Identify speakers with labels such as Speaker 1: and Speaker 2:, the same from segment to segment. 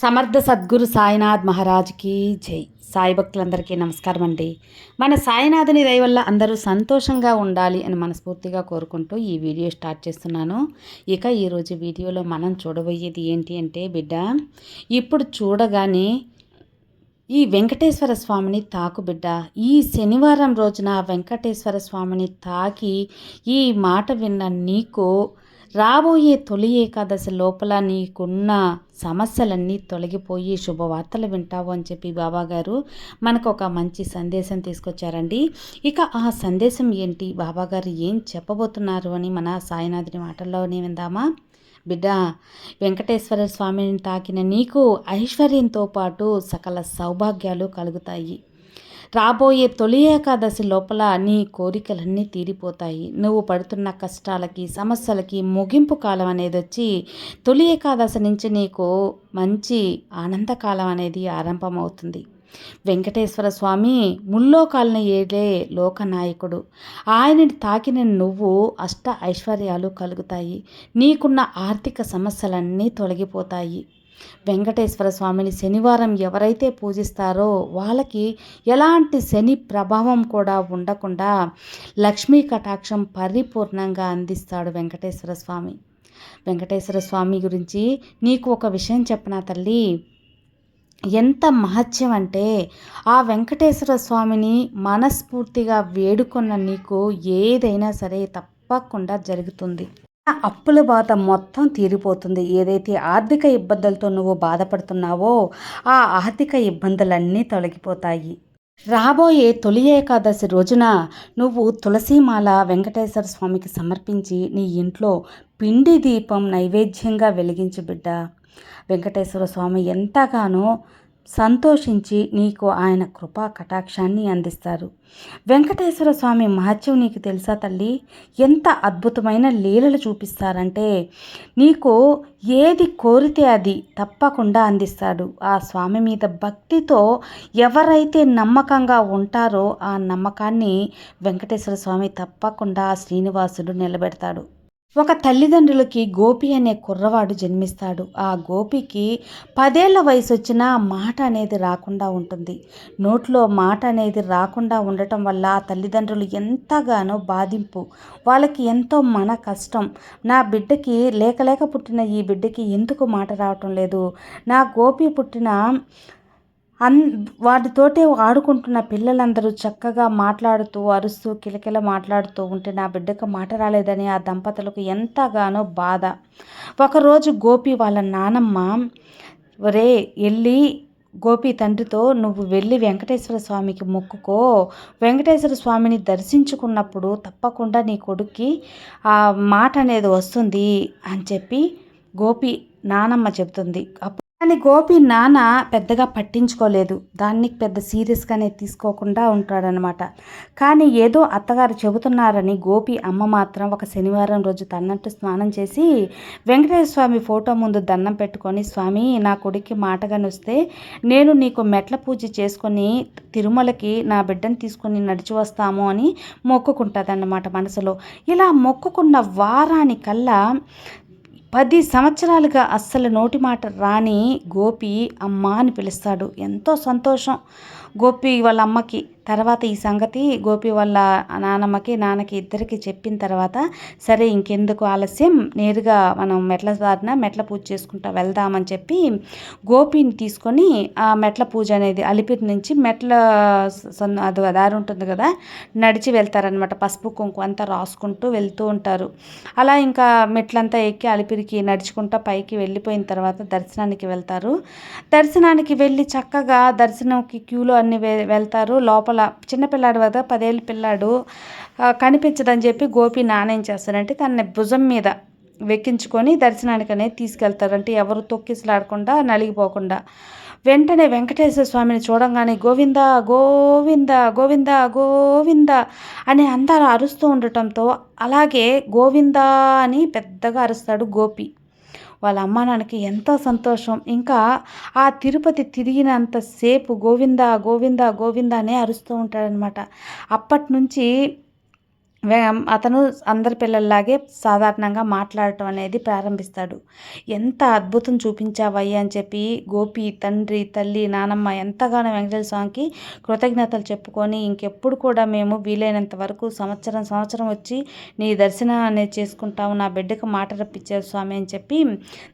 Speaker 1: సమర్థ సద్గురు సాయినాథ్ మహారాజ్కి జై. సాయి భక్తులందరికీ నమస్కారం అండి. మన సాయినాథుని దయ వల్ల అందరూ సంతోషంగా ఉండాలి అని మనస్ఫూర్తిగా కోరుకుంటూ ఈ వీడియో స్టార్ట్ చేస్తున్నాను. ఇక ఈరోజు వీడియోలో మనం చూడబోయేది ఏంటి అంటే బిడ్డ ఇప్పుడు చూడగానే ఈ వెంకటేశ్వర స్వామిని తాకు బిడ్డ. ఈ శనివారం రోజున వెంకటేశ్వర స్వామిని తాకి ఈ మాట విన్న నీకు రాబోయే తొలి ఏకాదశి లోపల నీకున్న సమస్యలన్నీ తొలగిపోయి శుభవార్తలు వింటావు అని చెప్పి బాబాగారు మనకు ఒక మంచి సందేశం తీసుకొచ్చారండి. ఇక ఆ సందేశం ఏంటి? బాబాగారు ఏం చెప్పబోతున్నారు అని మన సాయినాథుని మాటల్లోనే విందామా? బిడ్డ వెంకటేశ్వర స్వామిని తాకిన నీకు ఐశ్వర్యంతో పాటు సకల సౌభాగ్యాలు కలుగుతాయి. రాబోయే తొలి ఏకాదశి లోపల నీ కోరికలన్నీ తీరిపోతాయి. నువ్వు పడుతున్న కష్టాలకి సమస్యలకి ముగింపు కాలం అనేది వచ్చి తొలి ఏకాదశి నుంచి నీకు మంచి ఆనందకాలం అనేది ఆరంభమవుతుంది. వెంకటేశ్వర స్వామి ముల్లోకాలను ఏడే లోకనాయకుడు ఆయనని తాకిన నువ్వు అష్ట ఐశ్వర్యాలు కలుగుతాయి. నీకున్న ఆర్థిక సమస్యలన్నీ తొలగిపోతాయి. వెంకటేశ్వర స్వామిని శనివారం ఎవరైతే పూజిస్తారో వాళ్ళకి ఎలాంటి శని ప్రభావం కూడా ఉండకుండా లక్ష్మీ కటాక్షం పరిపూర్ణంగా అందిస్తాడు వెంకటేశ్వర స్వామి. వెంకటేశ్వర స్వామి గురించి నీకు ఒక విషయం చెప్పనా తల్లి? ఎంత మహత్యం అంటే ఆ వెంకటేశ్వర స్వామిని మనస్ఫూర్తిగా వేడుకున్న నీకు ఏదైనా సరే తప్పకుండా జరుగుతుంది. అప్పుల బాధ మొత్తం తీరిపోతుంది. ఏదైతే ఆర్థిక ఇబ్బందులతో నువ్వు బాధపడుతున్నావో ఆ ఆర్థిక ఇబ్బందులన్నీ తొలగిపోతాయి. రాబోయే తొలి ఏకాదశి రోజున నువ్వు తులసీమాల వెంకటేశ్వర స్వామికి సమర్పించి నీ ఇంట్లో పిండి దీపం నైవేద్యంగా వెలిగించు బిడ్డ. వెంకటేశ్వర స్వామి ఎంతగానో సంతోషించి నీకు ఆయన కృపా కటాక్షాన్ని అందిస్తారు. వెంకటేశ్వర స్వామి మహత్యం నీకు తెలుసా తల్లి? ఎంత అద్భుతమైన లీలలు చూపిస్తారంటే నీకు ఏది కోరితే అది తప్పకుండా అందిస్తాడు. ఆ స్వామి మీద భక్తితో ఎవరైతే నమ్మకంగా ఉంటారో ఆ నమ్మకాన్ని వెంకటేశ్వర స్వామి తప్పకుండా శ్రీనివాసుడు నిలబెడతాడు. ఒక తల్లిదండ్రులకి గోపి అనే కుర్రవాడు జన్మిస్తాడు. ఆ గోపికి పదేళ్ళ వయసు వచ్చినా మాట అనేది రాకుండా ఉంటుంది. నోట్లో మాట అనేది రాకుండా ఉండటం వల్ల ఆ తల్లిదండ్రులు ఎంతగానో బాధింపు. వాళ్ళకి ఎంతో మన కష్టం. నా బిడ్డకి లేక లేక పుట్టిన ఈ బిడ్డకి ఎందుకు మాట రావటం లేదు? నా గోపి పుట్టిన అన్ వాటితోటే ఆడుకుంటున్న పిల్లలందరూ చక్కగా మాట్లాడుతూ అరుస్తూ కిలకిల మాట్లాడుతూ ఉంటే నా బిడ్డకు మాట రాలేదని ఆ దంపతులకు ఎంతగానో బాధ. ఒకరోజు గోపి వాళ్ళ నానమ్మ ఒరే వెళ్ళి గోపి తండ్రితో నువ్వు వెళ్ళి వెంకటేశ్వర స్వామికి మొక్కుకో. వెంకటేశ్వర స్వామిని దర్శించుకున్నప్పుడు తప్పకుండా నీ కొడుక్కి ఆ మాట అనేది వస్తుంది అని చెప్పి గోపి నానమ్మ చెబుతుంది అప్పుడు కానీ గోపి నాన్న పెద్దగా పట్టించుకోలేదు. దాన్ని పెద్ద సీరియస్గానే తీసుకోకుండా ఉంటాడనమాట కానీ ఏదో అత్తగారు చెబుతున్నారని గోపి అమ్మ మాత్రం ఒక శనివారం రోజు తన్నట్టు స్నానం చేసి వెంకటేశ్వర స్వామి ఫోటో ముందు దండం పెట్టుకొని స్వామి నా కొడుక్కి మాటగాని వస్తే నేను నీకు మెట్ల పూజ చేసుకొని తిరుమలకి నా బిడ్డను తీసుకొని నడిచి వస్తాము అని మొక్కుకుంటుందన్నమాట మనసులో. ఇలా మొక్కుకున్న వారానికల్లా పది సంవత్సరాలుగా అస్సలు నోటి మాట రాని గోపి అమ్మ అని పిలుస్తాడు. ఎంతో సంతోషం గోపి వాళ్ళ అమ్మకి. తర్వాత ఈ సంగతి గోపి వాళ్ళ నానమ్మకి నాన్నకి ఇద్దరికి చెప్పిన తర్వాత సరే ఇంకెందుకు ఆలస్యం నేరుగా మనం మెట్ల దారిన మెట్ల పూజ చేసుకుంటా వెళ్దామని చెప్పి గోపిని తీసుకొని ఆ మెట్ల పూజ అనేది అలిపిరి నుంచి మెట్ల అది దారి ఉంటుంది కదా నడిచి వెళ్తారనమాట పసుపు కుంకు అంతా రాసుకుంటూ వెళ్తూ ఉంటారు. అలా ఇంకా మెట్లంతా ఎక్కి అలిపిరికి నడుచుకుంటా పైకి వెళ్ళిపోయిన తర్వాత దర్శనానికి వెళ్తారు. దర్శనానికి వెళ్ళి చక్కగా దర్శనంకి క్యూలో అన్ని వెళ్తారు. లోపల చిన్నపిల్లాడు కదా పదేళ్ళ పిల్లాడు కనిపించదని చెప్పి గోపి నానేం చేస్తారంటే తన భుజం మీద వెక్కించుకొని దర్శనానికి అనేది తీసుకెళ్తారంటే ఎవరు తొక్కిసలాడకుండా నలిగిపోకుండా. వెంటనే వెంకటేశ్వర స్వామిని చూడంగానే గోవింద గోవింద గోవింద గోవింద అని అందరూ అరుస్తూ ఉండటంతో అలాగే గోవింద అని పెద్దగా అరుస్తాడు గోపి. వాళ్ళ అమ్మ నాన్నకి ఎంతో సంతోషం. ఇంకా ఆ తిరుపతి తిరిగినంతసేపు గోవింద గోవింద గోవింద అనే అరుస్తూ ఉంటాడనమాట అప్పటి నుంచి అతను అందరి పిల్లల్లాగే సాధారణంగా మాట్లాడటం అనేది ప్రారంభిస్తాడు. ఎంత అద్భుతం చూపించావయ్యా అని చెప్పి గోపి తండ్రి తల్లి నానమ్మ ఎంతగానో వెంకటేశ్వర స్వామికి కృతజ్ఞతలు చెప్పుకొని ఇంకెప్పుడు కూడా మేము వీలైనంత వరకు సంవత్సరం సంవత్సరం వచ్చి నీ దర్శనం అనేది చేసుకుంటాము నా బిడ్డకు మాట రప్పించారు స్వామి అని చెప్పి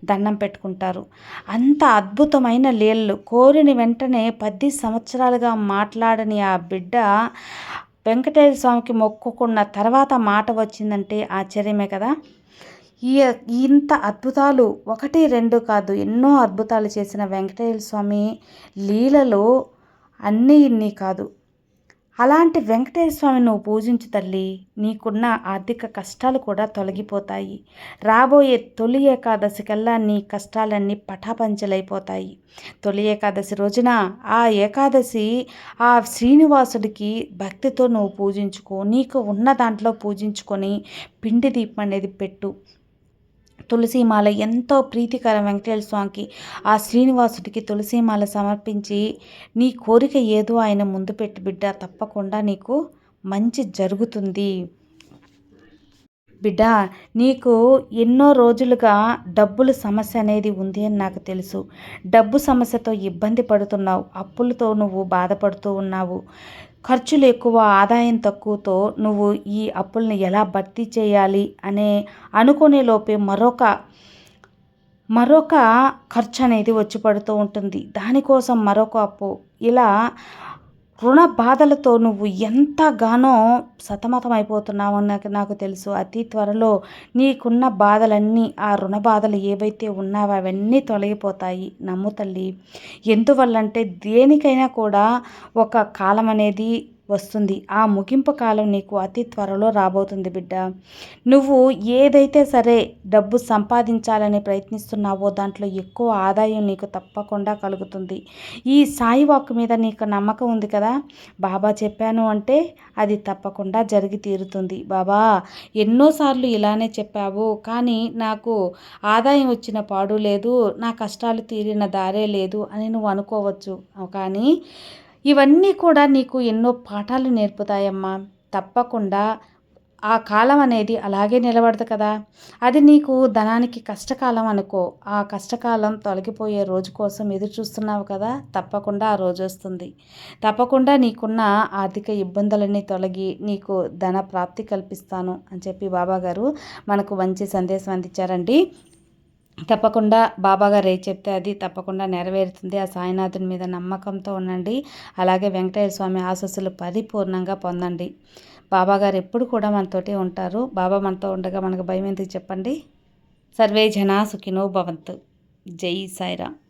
Speaker 1: దండం పెట్టుకుంటారు. అంత అద్భుతమైన లీలలు కోరిన వెంటనే పది సంవత్సరాలుగా మాట్లాడని ఆ బిడ్డ వెంకటేశ్వర స్వామికి మొక్కుకున్న తర్వాత మాట వచ్చిందంటే ఆశ్చర్యమే కదా. ఈ ఇంత అద్భుతాలు ఒకటి రెండు కాదు ఎన్నో అద్భుతాలు చేసిన వెంకటేశ్వర స్వామి లీలలో అన్నీ ఇన్ని కాదు. అలాంటి వెంకటేశ్వర స్వామిని నువ్వు పూజించు తల్లి. నీకున్న ఆర్థిక కష్టాలు కూడా తొలగిపోతాయి. రాబోయే తొలి ఏకాదశి కల్లా నీ కష్టాలన్నీ పటాపంచలైపోతాయి. తొలి ఏకాదశి రోజున ఆ ఏకాదశి ఆ శ్రీనివాసుడికి భక్తితో నువ్వు పూజించుకో. నీకు ఉన్న దాంట్లో పూజించుకొని పిండి దీపం అనేది పెట్టు. తులసిమాల ఎంతో ప్రీతికరం వెంకటేశ్వర స్వామికి ఆ శ్రీనివాసుడికి తులసిమాల సమర్పించి నీ కోరిక ఏదో ఆయన ముందు పెట్టి బిడ్డ తప్పకుండా నీకు మంచి జరుగుతుంది. బిడ్డ నీకు ఎన్నో రోజులుగా డబ్బుల సమస్య అనేది ఉంది అని నాకు తెలుసు. డబ్బు సమస్యతో ఇబ్బంది పడుతున్నావు. అప్పులతో నువ్వు బాధపడుతూ ఉన్నావు. ఖర్చులు ఎక్కువ ఆదాయం తక్కువతో నువ్వు ఈ అప్పుల్ని ఎలా భర్తీ చేయాలి? అనే అనుకునే లోపే మరొక మరొక ఖర్చు అనేది వచ్చి పడుతూ ఉంటుంది. దానికోసం మరొక అప్పు. ఇలా రుణ బాధలతో నువ్వు ఎంతగానో సతమతం నాకు నాకు తెలుసు. అతి త్వరలో నీకున్న బాధలన్నీ ఆ రుణ బాధలు ఏవైతే ఉన్నావో అవన్నీ తొలగిపోతాయి. నమ్ము తల్లి. ఎందువల్లంటే దేనికైనా కూడా ఒక కాలం అనేది వస్తుంది. ఆ ముగింపు కాలం నీకు అతి త్వరలో రాబోతుంది బిడ్డ. నువ్వు ఏదైతే సరే డబ్బు సంపాదించాలని ప్రయత్నిస్తున్నావో దాంట్లో ఎక్కువ ఆదాయం నీకు తప్పకుండా కలుగుతుంది. ఈ సాయి వాక్కు మీద నీకు నమ్మకం ఉంది కదా? బాబా చెప్పాను అంటే అది తప్పకుండా జరిగి తీరుతుంది. బాబా ఎన్నోసార్లు ఇలానే చెప్పావు కానీ నాకు ఆదాయం వచ్చిన పాడు లేదు నా కష్టాలు తీరిన దారే లేదు అని నువ్వు అనుకోవచ్చు. కానీ ఇవన్నీ కూడా నీకు ఎన్నో పాఠాలు నేర్పుతాయమ్మా. తప్పకుండా ఆ కాలం అనేది అలాగే నిలబడదు కదా. అది నీకు ధనానికి కష్టకాలం అనుకో. ఆ కష్టకాలం తొలగిపోయే రోజు కోసం ఎదురు చూస్తున్నావు కదా. తప్పకుండా ఆ రోజు వస్తుంది. తప్పకుండా నీకున్న ఆర్థిక ఇబ్బందులన్నీ తొలగి నీకు ధన ప్రాప్తి కల్పిస్తాను అని చెప్పి బాబాగారు మనకు మంచి సందేశం అందించారండి. తప్పకుండా బాబాగారు ఏ చెప్తే అది తప్పకుండా నెరవేరుతుంది. ఆ సాయినాథుని మీద నమ్మకంతో ఉండండి. అలాగే వెంకటేశ్వర స్వామి ఆశస్సులు పరిపూర్ణంగా పొందండి. బాబాగారు ఎప్పుడు కూడా మనతోటి ఉంటారు. బాబా మనతో ఉండగా మనకు భయం ఎందుకు చెప్పండి? సర్వే జనా సుఖినో భవంతు. జై సాయిరామ్.